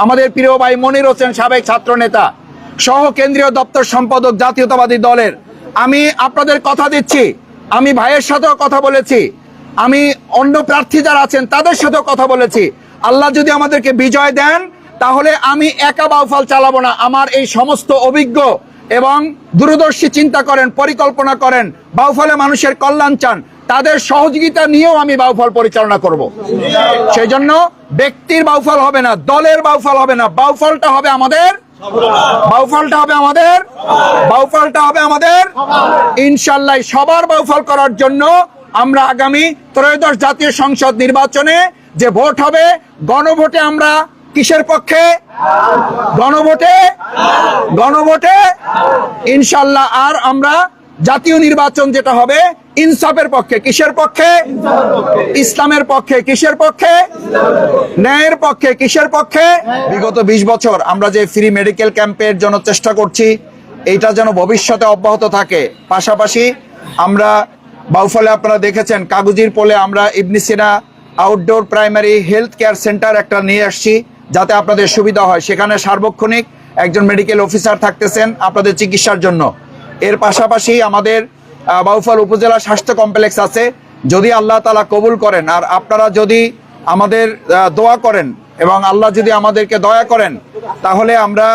আমাদের প্রিয় ভাই মনির হোসেন সাবেক ছাত্র নেতা সহ কেন্দ্রীয় দপ্তর সম্পাদক জাতীয়তাবাদী দলের। আমি আপনাদের কথা দিচ্ছি, আমি ভাইয়ের সাথেও কথা বলেছি, আমি অন্য প্রার্থী যারা আছেন তাদের সাথেও কথা বলেছি। আল্লাহ যদি আমাদেরকে বিজয় দেন, তাহলে আমি একা বাউফাল চালাবো না। আমার এই সমস্ত অভিজ্ঞ এবং দূরদর্শী চিন্তা করেন, পরিকল্পনা করেন বাউফলে মানুষের কল্যাণ চান। তাদের সহযোগিতা নিয়েও আমি বাউফল পরিচালনা করব। সেই জন্য ব্যক্তির বাউফল হবে না, দলের বাউফল হবে না। বাউফলটা হবে আমাদের বাউফলটা হবে আমাদের বাউফলটা হবে আমাদের ইনশাল্লাহ সবার বাউফল করার জন্য আমরা আগামী ত্রয়োদশ জাতীয় সংসদ নির্বাচনে যে ভোট হবে, গণভোটে আমরা কিসের পক্ষে? গণভোটে? গণভোটে? ইনশাল্লাহ আর আমরা জাতীয় নির্বাচন যেটা হবে ইনসাফের পক্ষে কিসের পক্ষে? ইসলামের পক্ষে কিসের পক্ষে? ন্যায়ের পক্ষে কিসের পক্ষে? বিগত ২০ বছর আমরা যে ফ্রি মেডিকেল ক্যাম্পের জন্য চেষ্টা করছি, এইটা যেন ভবিষ্যতে অব্যাহত থাকে। পাশাপাশি আমরা বাউফলে আপনারা দেখেছেন, কাগজির পোলে আমরা Ibn Sina outdoor primary health care centre একটা নিয়ে আসছি, যাতে আপনাদের সুবিধা হয়। সেখানে সার্বক্ষণিক একজন মেডিকেল অফিসার থাকতেছেন আপনাদের চিকিৎসার জন্য। এর পাশাপাশি আমাদের বাউফল উপজেলা স্বাস্থ্য কমপ্লেক্স আছে। যদি আল্লাহ তালা কবুল করেন, আর আপনারা যদি আমাদের দোয়া করেন এবং আল্লাহ যদি আমাদেরকে দয়া করেন, তাহলে আমরা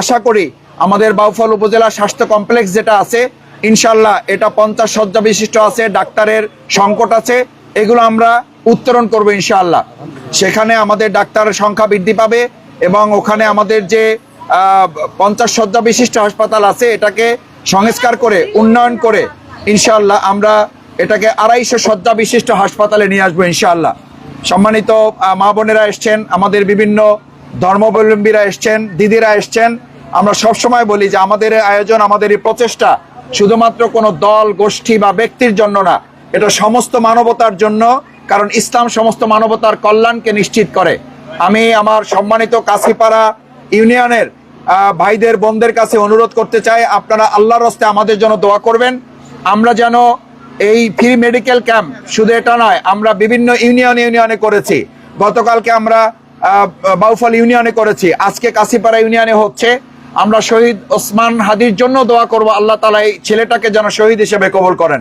আশা করি আমাদের বাউফল উপজেলা স্বাস্থ্য কমপ্লেক্স যেটা আছে ইনশাল্লাহ এটা পঞ্চাশ শয্যা বিশিষ্ট আছে, ডাক্তারের সংকট আছে, এগুলো আমরা উত্তরণ করব ইনশাআল্লাহ। সেখানে আমাদের ডাক্তারের সংখ্যা বৃদ্ধি পাবে এবং ওখানে আমাদের যে পঞ্চাশ শয্যা বিশিষ্ট হাসপাতাল আছে, এটাকে সংস্কার করে, উন্নয়ন করে, ইনশাআল্লাহ আমরা এটাকে আড়াইশো শয্যা বিশিষ্ট হাসপাতালে নিয়ে আসব ইনশাআল্লাহ। সম্মানিত মা বোনেরা এসছেন, আমাদের বিভিন্ন ধর্মাবলম্বীরা এসছেন, দিদিরা এসছেন। আমরা সবসময় বলি যে আমাদের আয়োজন, আমাদের এই প্রচেষ্টা শুধুমাত্র কোনো দল, গোষ্ঠী বা ব্যক্তির জন্য না, এটা সমস্ত মানবতার জন্য, কারণ ইসলাম সমস্ত মানবতার কল্যাণকে নিশ্চিত করে। আমি আমার সম্মানিত কাশিপাড়া ইউনিয়নের ভাইদের বোনদের কাছে অনুরোধ করতে চাই আপনারা আল্লাহর হস্তে আমাদের জন্য দোয়া করবেন। আমরা যেন এই ফ্রি মেডিকেল ক্যাম্প শুধু এটা নয় আমরা বিভিন্ন ইউনিয়ন ইউনিয়নে করেছি। গতকালকে আমরা বাউফল ইউনিয়নে করেছি। আজকে কাশিপাড়া ইউনিয়নে হচ্ছে। আমরা শহীদ ওসমান হাদির জন্য দোয়া করব। আল্লাহ তালা এই ছেলেটাকে যেন শহীদ হিসেবে কবল করেন।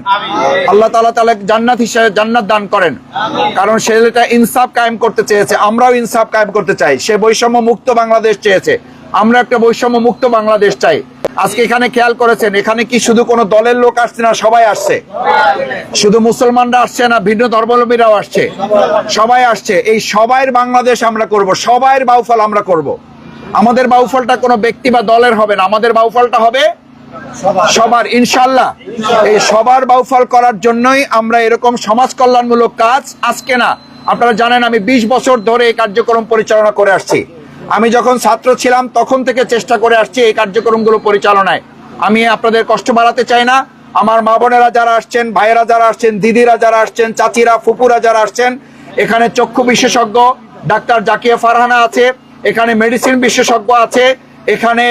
আল্লাহ তালা তালা জান্নাত হিসেবে জান্নাত দান করেন। কারণ ছেলেটা ইনসাফ কায়েম করতে চেয়েছে। আমরাও ইনসাফ কায়েম করতে চাই। সে বৈষম্য মুক্ত বাংলাদেশ চেয়েছে। আমরা একটা বৈষম্য মুক্ত বাংলাদেশ চাই। আজকে এখানে খেয়াল করেছেন, এখানে কি শুধু কোনো দলের লোক আসছে না, সবাই আসছে? শুধু মুসলমানরা আসছে না, ভিন্ন ধর্মাবলম্বীরাও আসছে। সবাই আসছে। এই সবাইয়ের বাংলাদেশ আমরা করব, সবাইয়ের বাউফল আমরা করব। আমাদের বাউফলটা কোনো ব্যক্তি বা দলের হবে না, আমাদের বাউফলটা হবে সবার, ইনশাল্লাহ। এই সবার বাউফল করার জন্যই আমরা এরকম সমাজ কল্যাণমূলক কাজ আজকে না, আপনারা জানেন আমি ২০ বছর ধরে এই কার্যক্রম পরিচালনা করে আসছি। আমি যখন ছাত্র ছিলাম, তখন থেকে চেষ্টা করে আসছি এই কার্যক্রমগুলো পরিচালনায়। আমি আপনাদের কষ্ট বাড়াতে চাই না। আমার মা বোনেরা যারা আসছেন, ভাইয়েরা যারা আসছেন, দিদিরা যারা আসছেন, চাচিরা, ফুপুরা যারা আসছেন, এখানে চক্ষু বিশেষজ্ঞ ডাক্তার জাকিয়া ফারহানা আছে, এখানে মেডিসিন বিশেষজ্ঞ আছে, এখানে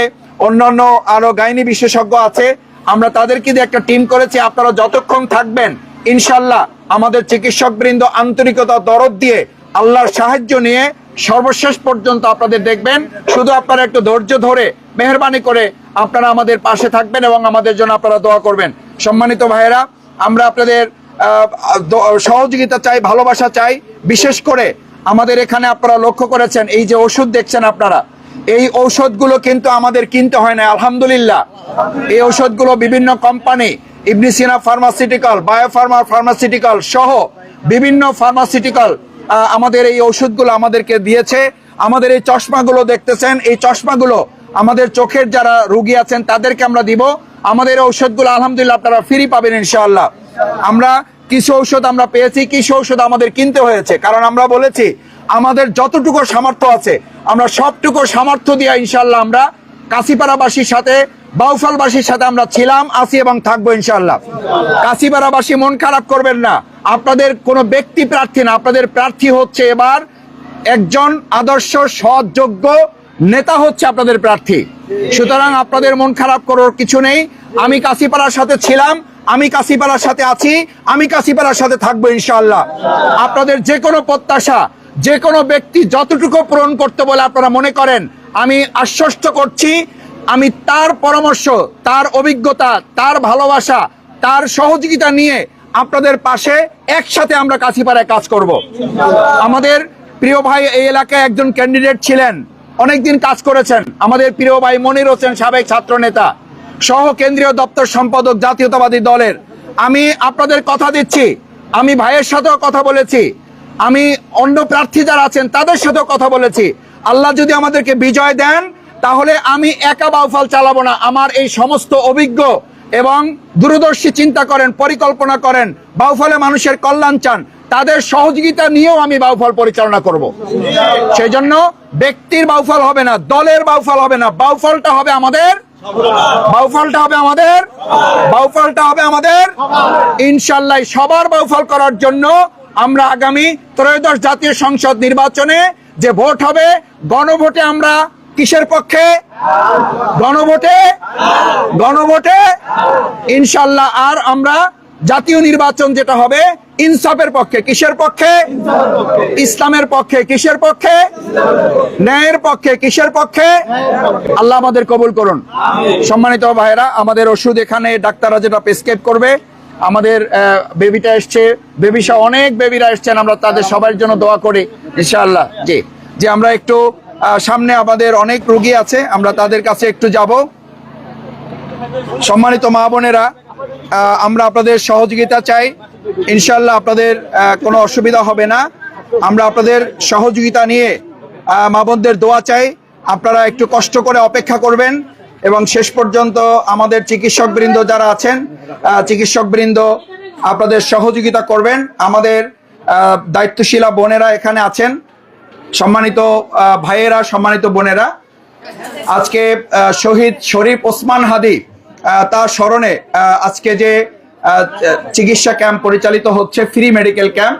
অন্যান্য আরও গাইনি বিশেষজ্ঞ আছে। আমরা তাদেরকে দিয়ে একটা টিম করেছি, আপনারা যতক্ষণ থাকবেন, ইনশাল্লাহ আমাদের চিকিৎসক বৃন্দ আন্তরিকতা, দরদ দিয়ে, আল্লাহর সাহায্য নিয়ে সর্বশেষ পর্যন্ত আপনাদের দেখবেন। শুধু আপনারা একটু ধৈর্য ধরে মেহরবানি করে আপনারা আমাদের পাশে থাকবেন এবং আমাদের জন্য আপনারা দোয়া করবেন। সম্মানিত ভাইয়েরা, আমরা আপনাদের সহযোগিতা চাই, ভালোবাসা চাই। বিশেষ করে আমাদের এখানে আপনারা লক্ষ্য করেছেন, এই যে ওষুধ দেখছেন আপনারা, এই ঔষধগুলো কিন্তু আমাদের কিনতে হয় না আলহামদুলিল্লাহ। এই ঔষধগুলো বিভিন্ন company, Ibn Sina pharmaceutical, Biopharma pharmaceutical সহ বিভিন্ন ফার্মাসিউটিক্যাল আমাদের এই ওষুধগুলো আমাদেরকে দিয়েছে। আমাদের এই চশমাগুলো দেখতেছেন, এই চশমাগুলো আমাদের চোখের যারা রুগী আছেন তাদেরকে আমরা দিব। আমাদের ঔষধগুলো আলহামদুলিল্লাহ আপনারা ফ্রি পাবেন ইনশাআল্লাহ। আমরা কিছু ঔষধ আমরা পেয়েছি, কিছু ঔষধ আমাদের কিনতে হয়েছে। কারণ আমরা বলেছি, আমাদের যতটুকু সামর্থ্য আছে, আমরা সবটুকু সামর্থ্য দিয়ে ইনশাল্লাহ আমরা কাশিপাড়াবাসীর সাথে, বাউফলবাসীর সাথে আমরা ছিলাম, আছি এবং থাকব ইনশাল্লাহ কাশিপাড়াবাসী মন খারাপ করবেন না। আপনাদের কোনো ব্যক্তি প্রার্থী না, আপনাদের প্রার্থী হচ্ছে এবার একজন আদর্শ সৎ যোগ্য নেতা হচ্ছে আপনাদের প্রার্থী। সুতরাং আপনাদের মন খারাপ করার কিছু নেই। আমি কাশিপাড়ার সাথে ছিলাম, আমি কাশিপাড়ার সাথে আছি, আমি কাশিপাড়ার সাথে থাকব ইনশাল্লাহ আপনাদের যে কোনো প্রত্যাশা যে কোনো ব্যক্তি যতটুকু পূরণ করতে বলে আপনারা মনে করেন, আমি আশ্বস্ত করছি, আমি তার পরামর্শ, তার অভিজ্ঞতা, তার ভালোবাসা, তার সহযোগিতা নিয়ে আপনাদের পাশে একসাথে আমরা কাছিপাড়ায় কাজ করব। আমাদের প্রিয় ভাই এই এলাকায় একজন ক্যান্ডিডেট ছিলেন, অনেকদিন কাজ করেছেন। আমাদের প্রিয় ভাই মনির হোসেন, সাবেক ছাত্র নেতা, সহ কেন্দ্রীয় দপ্তর সম্পাদক জাতীয়তাবাদী দলের। আমি আপনাদের কথা দিচ্ছি, আমি ভাইয়ের সাথেও কথা বলেছি। আমি অন্য প্রার্থী যারা আছেন, তাদের সাথেও কথা বলেছি। আল্লাহ যদি আমাদেরকে বিজয় দেন, তাহলে আমি একা বাউফল চালাবো না। আমার এই সমস্ত অভিজ্ঞ এবং দূরদর্শী চিন্তা করেন, পরিকল্পনা করেন, বাউফলে মানুষের কল্যাণ চান, তাদের সহযোগিতা নিয়েও আমি বাউফল পরিচালনা করব। সেই জন্য ব্যক্তির বাউফল হবে না, দলের বাউফল হবে না। বাউফলটা হবে আমাদের বাউফলটা হবে আমাদের বাউফলটা হবে আমাদের। ইনশাল্লাহ সবার বাউফল করার জন্য আমরা আগামী ত্রয়োদশ জাতীয় সংসদ নির্বাচনে যে ভোট হবে, গণভোটে আমরা কিসের পক্ষে? গণভোটে? গণভোটে? ইনশাল্লাহ আর আমরা জাতীয় নির্বাচন যেটা হবে, ইনসাফের পক্ষে কিসের পক্ষে? ইসলামের পক্ষে কিসের পক্ষে? ন্যায়ের পক্ষে কিসের পক্ষে? আল্লাহ আমাদের কবুল করুন। সম্মানিত ভাইরা আমাদের ওষুধ এখানে, ডাক্তাররা যেটা প্রেসক্রাইব করবে আমাদের বেবিটা এসছে। বেবি সহ অনেক বেবিরা এসছেন। আমরা তাদের সবার জন্য দোয়া করি ইনশাআল্লাহ। জি। যে আমরা একটু সামনে আমাদের অনেক রুগী আছে আমরা তাদের কাছে একটু যাব। সম্মানিত মা বোনেরা আমরা আপনাদের সহযোগিতা চাই। ইনশাল্লাহ আপনাদের কোনো অসুবিধা হবে না। আমরা আপনাদের সহযোগিতা নিয়ে মা বোনদের দোয়া চাই। আপনারা একটু কষ্ট করে অপেক্ষা করবেন। এবং শেষ পর্যন্ত আমাদের চিকিৎসক বৃন্দ যারা আছেন চিকিৎসক বৃন্দ আপনাদের সহযোগিতা করবেন। আমাদের দায়িত্বশীলা বোনেরা এখানে আছেন, সম্মানিত ভাইয়েরা, সম্মানিত বোনেরা। আজকে শহীদ শরীফ ওসমান হাদি তার স্মরণে আজকে যে চিকিৎসা ক্যাম্প পরিচালিত হচ্ছে, ফ্রি মেডিকেল ক্যাম্প।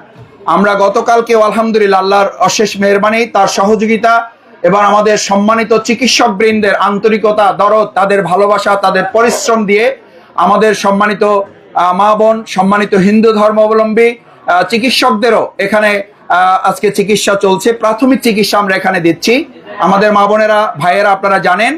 আমরা গতকালকে আলহামদুলিল্লাহ আল্লাহর অশেষ মেহরবানি, তার সহযোগিতা এবং আমাদের সম্মানিত চিকিৎসক বৃন্দের আন্তরিকতা, দরদ, তাদের ভালোবাসা, তাদের পরিশ্রম দিয়ে আমাদের সম্মানিত মা বোন, সম্মানিত হিন্দু ধর্মাবলম্বী চিকিৎসকদেরও এখানে আজকে চিকিৎসা চলছে। প্রাথমিক চিকিৎসা আমরা এখানে দিচ্ছি। আমাদের মা বোনেরা, ভাইয়েরা আপনারা জানেন,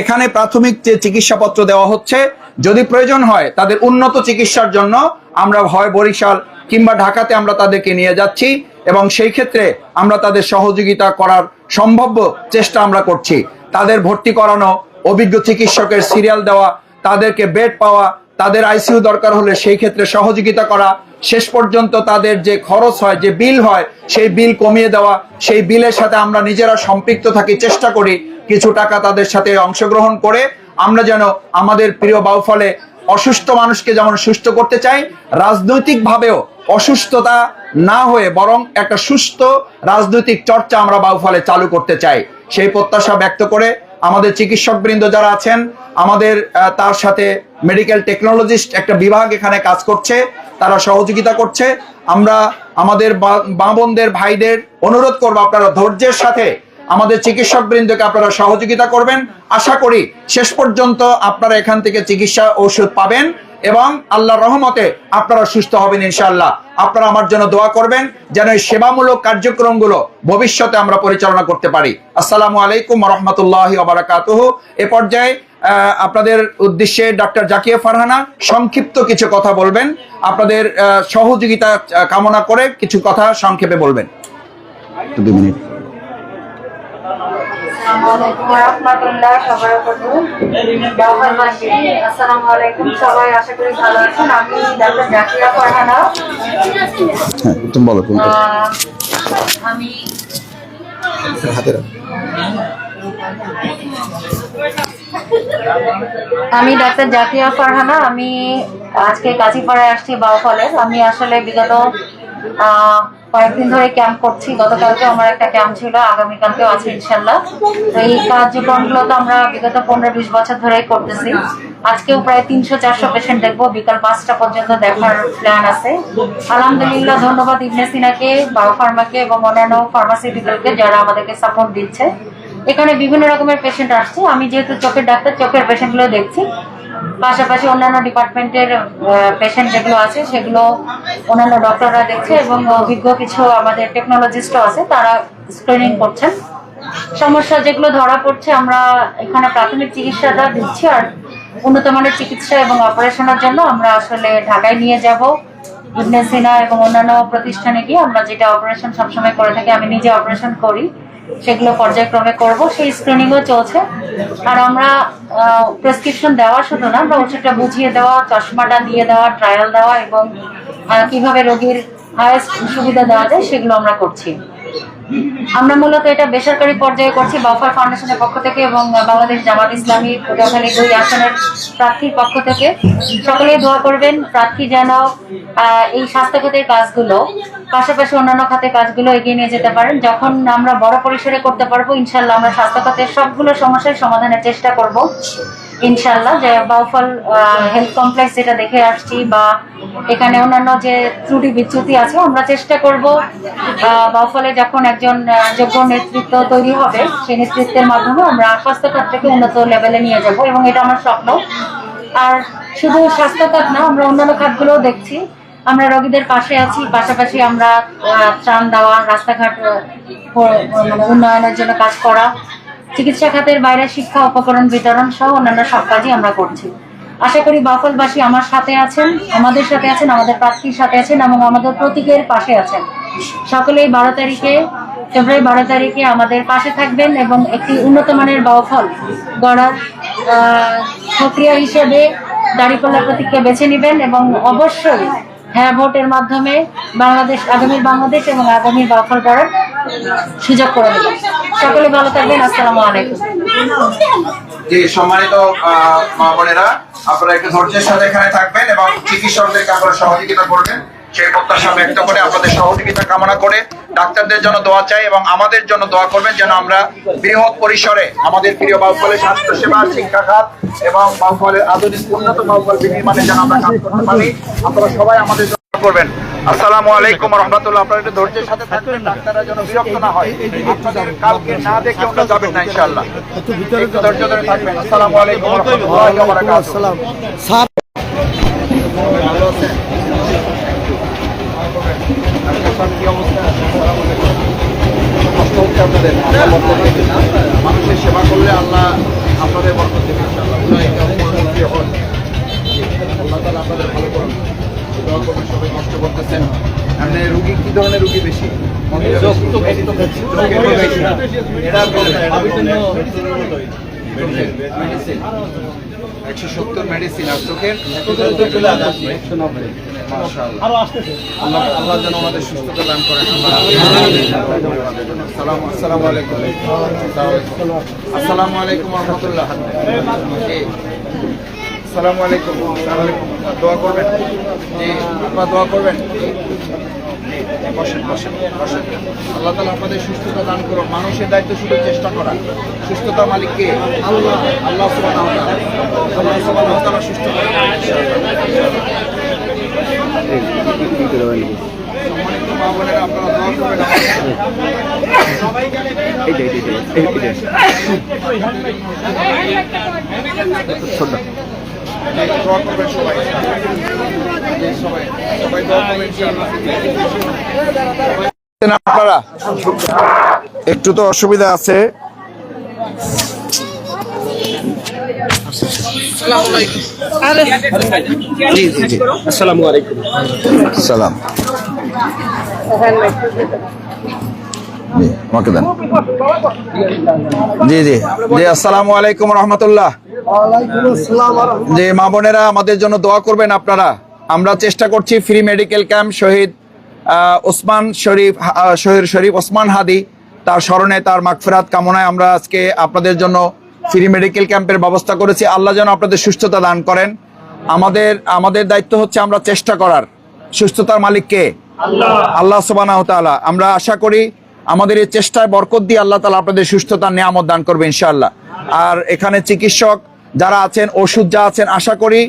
এখানে প্রাথমিক যে চিকিৎসাপত্র দেওয়া হচ্ছে, যদি প্রয়োজন হয় তাদের উন্নত চিকিৎসার জন্য আমরা হয় বরিশাল কিংবা ঢাকাতে আমরা তাদেরকে নিয়ে যাচ্ছি এবং সেই ক্ষেত্রে আমরা তাদের সহযোগিতা করার সম্ভাব্য চেষ্টা আমরা করছি। তাদের ভর্তি করানো, অভিজ্ঞ চিকিৎসকের সিরিয়াল দেওয়া, তাদেরকে বেড পাওয়া, তাদের আইসিইউ দরকার হলে সেই ক্ষেত্রে সহযোগিতা করা, শেষ পর্যন্ত তাদের যে খরচ হয়, যে বিল হয়, সেই বিল কমিয়ে দেওয়া, সেই বিলের সাথে আমরা নিজেরা সম্পৃক্ত থাকি, চেষ্টা করি কিছু টাকা তাদের সাথে অংশগ্রহণ করে আমরা যেন আমাদের প্রিয় বাউফলে অসুস্থ মানুষকে যেমন সুস্থ করতে চাই, রাজনৈতিকভাবেও অসুস্থতা না হয়ে বরং একটা সুস্থ রাজনৈতিক চর্চা আমরা বাউফলে চালু করতে চাই। সেই প্রত্যাশা ব্যক্ত করে আমাদের চিকিৎসক বৃন্দ যারা আছেন, আমাদের তার সাথে মেডিকেল টেকনোলজিস্ট একটা বিভাগ এখানে কাজ করছে, তারা সহযোগিতা করছে। আমরা আমাদের মা বোনদের, ভাইদের অনুরোধ করব আপনারা ধৈর্যের সাথে আমাদের চিকিৎসক বৃন্দকে আপনারা সহযোগিতা করবেন। আশা করি শেষ পর্যন্ত আপনারা এখান থেকে চিকিৎসা ঔষধ পাবেন। এবং আল্লাহর রহমতে আপনারা সুস্থ হবেন ইনশাআল্লাহ। আপনারা আমার জন্য দোয়া করবেন যেন এই সেবামূলক কার্যক্রমগুলো ভবিষ্যতে আমরা পরিচালনা করতে পারি। আসসালামু আলাইকুম রহমতুল্লাহ বারাকাতুহ এ পর্যায়ে আপনাদের উদ্দেশ্যে ডক্টর জাকিয়া ফারহানা সংক্ষিপ্ত কিছু কথা বলবেন। আপনাদের সহযোগিতা কামনা করে কিছু কথা সংক্ষেপে বলবেন। মিনিট। রহমতুল্লাহ। আসসালামু আলাইকুম সবাই আশা করি ভালো আছেন। আমি ডাক্তার ফারহানা। হ্যাঁ তুমি বলো আমি আমি ডাক্তার জাকিয়া ফারহানা। আমি আজকে কাজীপাড়ায় আসছি বাউফলের। আমি আসলে বিগত কয়েকদিন ধরে ক্যাম্প করছি। গতকালকে আমার একটা ক্যাম্প ছিল, আগামীকালকেও আছে ইনশাল্লাহ তো এই কার্যক্রমগুলো তো আমরা বিগত পনেরো বিশ বছর ধরেই করতেছি। আজকেও প্রায় তিনশো চারশো পেশেন্ট দেখব। বিকাল পাঁচটা পর্যন্ত দেখার প্ল্যান আছে। আলহামদুলিল্লাহ, ধন্যবাদ ইবনে সিনাকে বায়ো ফার্মাকে এবং অন্যান্য ফার্মাসিউটিক্যালকে যারা আমাদেরকে সাপোর্ট দিচ্ছে। এখানে বিভিন্ন রকমের পেশেন্ট আসছে। আমি যেহেতু চোখের ডাক্তার, চোখের পেশেন্টগুলো দেখছি। পাশাপাশি অন্যান্য ডিপার্টমেন্টের পেশেন্ট যেগুলো আছে, সেগুলো অন্যান্য ডক্টররা দেখছে এবং অভিজ্ঞ কিছু আমাদের টেকনোলজিস্টও আছে, তারা স্ক্রিনিং করছেন। সমস্যা যেগুলো ধরা পড়ছে, আমরা এখানে প্রাথমিক চিকিৎসাটা দিচ্ছি আর উন্নত মানের চিকিৎসা এবং অপারেশনের জন্য আমরা আসলে ঢাকায় নিয়ে যাব। ইবনে সিনা এবং অন্যান্য প্রতিষ্ঠানে গিয়ে আমরা যেটা অপারেশন সবসময় করে থাকি, আমি নিজে অপারেশন করি। সেগুলো পর্যায়ক্রমে করব। সেই স্ক্রিনিংও চলছে। আর আমরা প্রেসক্রিপশন দেওয়া শুধু না, আমরা ওষুধটা বুঝিয়ে দেওয়া, চশমাটা দিয়ে দেওয়া ট্রায়াল দেওয়া এবং কীভাবে রোগীর হায়েস্ট সুবিধা দেওয়া যায় সেগুলো আমরা করছি। আমরা মূলত এটা বেসরকারি পর্যায়ে করছি, বাফার ফাউন্ডেশনের পক্ষ থেকে এবং বাংলাদেশ জামাত ইসলামী পটুয়াখালী দুই আসনের প্রার্থীর পক্ষ থেকে। সকলেই দোয়া করবেন, প্রার্থী যেন এই স্বাস্থ্য খাতের কাজগুলো, পাশাপাশি অন্যান্য খাতের কাজগুলো এগিয়ে নিয়ে যেতে পারেন। যখন আমরা বড় পরিসরে করতে পারব ইনশাল্লাহ আমরা স্বাস্থ্য খাতের সবগুলো সমস্যার সমাধানের চেষ্টা করব। ইনশাল্লাহ যে বাউফল হেলথ কমপ্লেক্স যেটা দেখে আসছি বা এখানে অন্যান্য যে ত্রুটি বিচ্যুতি আছে, আমরা চেষ্টা করব বাউফলে যখন একজন যোগ্য নেতৃত্ব তৈরি হবে, সেই নেতৃত্বের মাধ্যমে আমরা স্বাস্থ্য খাতটাকে উন্নত লেভেলে নিয়ে যাব এবং এটা আমার স্বপ্ন। আর শুধু স্বাস্থ্য খাত না, আমরা অন্যান্য খাতগুলোও দেখছি। আমরা রোগীদের পাশে আছি, পাশাপাশি আমরা ত্রাণ দেওয়া, রাস্তাঘাট মানে উন্নয়নের জন্য কাজ করা চিকিৎসা খাতের বাইরে শিক্ষা উপকরণ বিতরণ সহ অন্যান্য সব কাজই আমরা করছি। আশা করি বাফলবাসী আমার সাথে আছেন, আমাদের সাথে আছেন, আমাদের প্রার্থীর সাথে আছেন এবং আমাদের প্রতীকের পাশে আছেন। সকলেই বারো তারিখে, ফেব্রুয়ারি বারো তারিখে আমাদের পাশে থাকবেন এবং একটি উন্নত মানের বাউফল গড়ার প্রক্রিয়া হিসেবে দাঁড়িপাল্লা প্রতীককে বেছে নেবেন এবং অবশ্যই হ্যাঁ ভোটের মাধ্যমে বাংলাদেশ আগামীর বাংলাদেশ এবং আগামীর বাফল গড়ার সুযোগ করে দেবেন সকলে ভালো থাকবেন, আসসালামু আলাইকুম। জি, সম্মানিত মা বোনেরা, আপনারা একটু ধৈর্যের সাথে এখানে থাকবেন এবং চিকিৎসকদেরকে আপনারা সহযোগিতা করবেন। সেই প্রত্যাশা ব্যক্ত করে আপনাদের সহযোগিতা কামনা করে ডাক্তারদের জন্য দোয়া চাই এবং আমাদের জন্য দোয়া করবেন যেন আমরা বৃহৎ পরিসরে আমাদের প্রিয় বাউফলের স্বাস্থ্য সেবা শিক্ষা খাত এবং বাউফলের আধুনিক উন্নত বাউফল বিনির্মাণে যেন আমরা কাজ করতে পারি। আপনারা সবাই আমাদের জন্য করবেন। আসসালামু আলাইকুম রহমতুল্লাহ আপনারা একটু ধৈর্যের সাথে থাকবেন ডাক্তাররা যেন বিরক্ত না হয় আপনাদের কালকে না দেখে যাবেন না ইনশাআল্লাহ একটু ধৈর্য ধরে থাকবেন আসসালামু আলাইকুম রহমতুল্লাহি ভালো আছেন? কি অবস্থা? কষ্ট হচ্ছে আপনাদের? দেবেন। মানুষের সেবা করলে আল্লাহ আপনাদের বরকত দেবে দোয়া করবেন, সবাই কষ্ট করতেছেন এমনি রুগী কি ধরনের রুগী বেশি একশো সত্তর মেডিসিন আর চোখের আল্লাহ যেন আমাদের সুস্থতা দান করেন আসসালামু আলাইকুম আসসালামু আলাইকুম রহমতুল্লাহ আসসালামু আলাইকুম। দোয়া করবেন? জি আপনারা দোয়া করবেন? জি, বসেন বসেন বসেন। আল্লাহ তালা আপনাদের সুস্থতা দান করুন। মানুষের দায়িত্ব শুধু চেষ্টা করা। সুস্থতা মালিক কে? আল্লাহ। আল্লাহ সুবহানাহু আল্লাহ ওয়া সুস্থ সম্মানিত মা বোনেরা আপনারা দোয়া করবেন এই দোয়া করবেন সবাই। সবাই সবাই দোয়া করবেন আপনারা? একটু তো অসুবিধা আছে। জি জি জি। আসসালামু আলাইকুম। সালাম। আমাকে দেন। জি জি। জি আসসালামু আলাইকুম রহমতুল্লাহ। জি মা বোনেরা আমাদের জন্য দোয়া করবেন আপনারা। আমরা চেষ্টা করছি ফ্রি মেডিকেল ক্যাম্প শহীদ ওসমান শরীফ শহীদ শরীফ ওসমান হাদি তার স্মরণে তার মাগফিরাত কামনায় আমরা আজকে আপনাদের জন্য ফ্রি মেডিকেল ক্যাম্পের ব্যবস্থা করেছি। আল্লাহ যেন আপনাদের সুস্থতা দান করেন। আমাদের আমাদের দায়িত্ব হচ্ছে আমরা চেষ্টা করার। সুস্থতার মালিক কে? আল্লাহ। সুবহানাহু ওয়া তাআলা। আমরা আশা করি আমাদের এই চেষ্টায় বরকত দিয়ে আল্লাহ তালা আপনাদের সুস্থতার নিয়ামত দান করবে ইনশাআল্লাহ। আর এখানে চিকিৎসক যারা আছেন, ওষুধ যা আছেন, আশা করি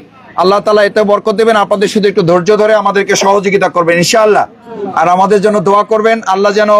আল্লাহ তালা এতে বরকত দেবেন। আপনাদের শুধু একটু ধৈর্য ধরে আমাদেরকে সহযোগিতা করবেন, ইনশাআল্লাহ। আর আমাদের জন্য দোয়া করবেন, আল্লাহ যেন